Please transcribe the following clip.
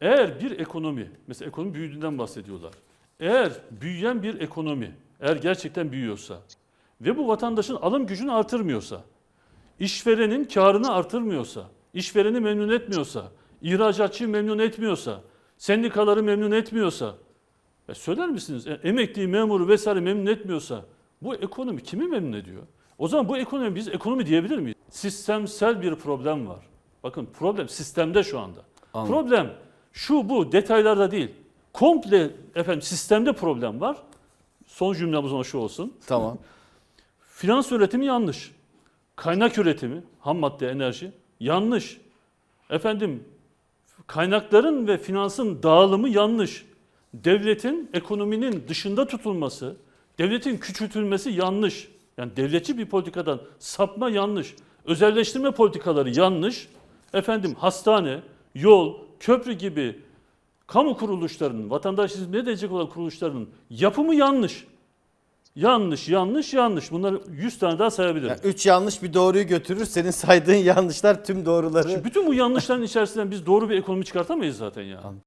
Eğer bir ekonomi, mesela ekonomi büyüdüğünden bahsediyorlar. Eğer büyüyen bir ekonomi, eğer gerçekten büyüyorsa ve bu vatandaşın alım gücünü artırmıyorsa, işverenin karını artırmıyorsa, işvereni memnun etmiyorsa, ihracatçıyı memnun etmiyorsa, sendikaları memnun etmiyorsa, e söyler misiniz? E, emekliyi, memuru vesaire memnun etmiyorsa bu ekonomi kimi memnun ediyor? O zaman bu ekonomi biz ekonomi diyebilir miyiz? Sistemsel bir problem var. Bakın problem sistemde şu anda. Anladım. Problem şu bu detaylarda değil. Komple efendim sistemde problem var. Son cümlemiz ona şu olsun. Tamam. Finans üretimi yanlış. Kaynak üretimi, ham madde, enerji yanlış. Efendim kaynakların ve finansın dağılımı yanlış. Devletin ekonominin dışında tutulması, devletin küçültülmesi yanlış. Yani devletçi bir politikadan sapma yanlış. Özelleştirme politikaları yanlış. Efendim hastane, yol, köprü gibi kamu kuruluşlarının, vatandaş hizmet edecek olan kuruluşlarının yapımı yanlış. Yanlış, yanlış, yanlış. Bunları 100 tane daha sayabilirim. Yani üç yanlış bir doğruyu götürür. Senin saydığın yanlışlar tüm doğruları. Şimdi bütün bu yanlışların içerisinden biz doğru bir ekonomi çıkartamayız zaten ya. Anladım.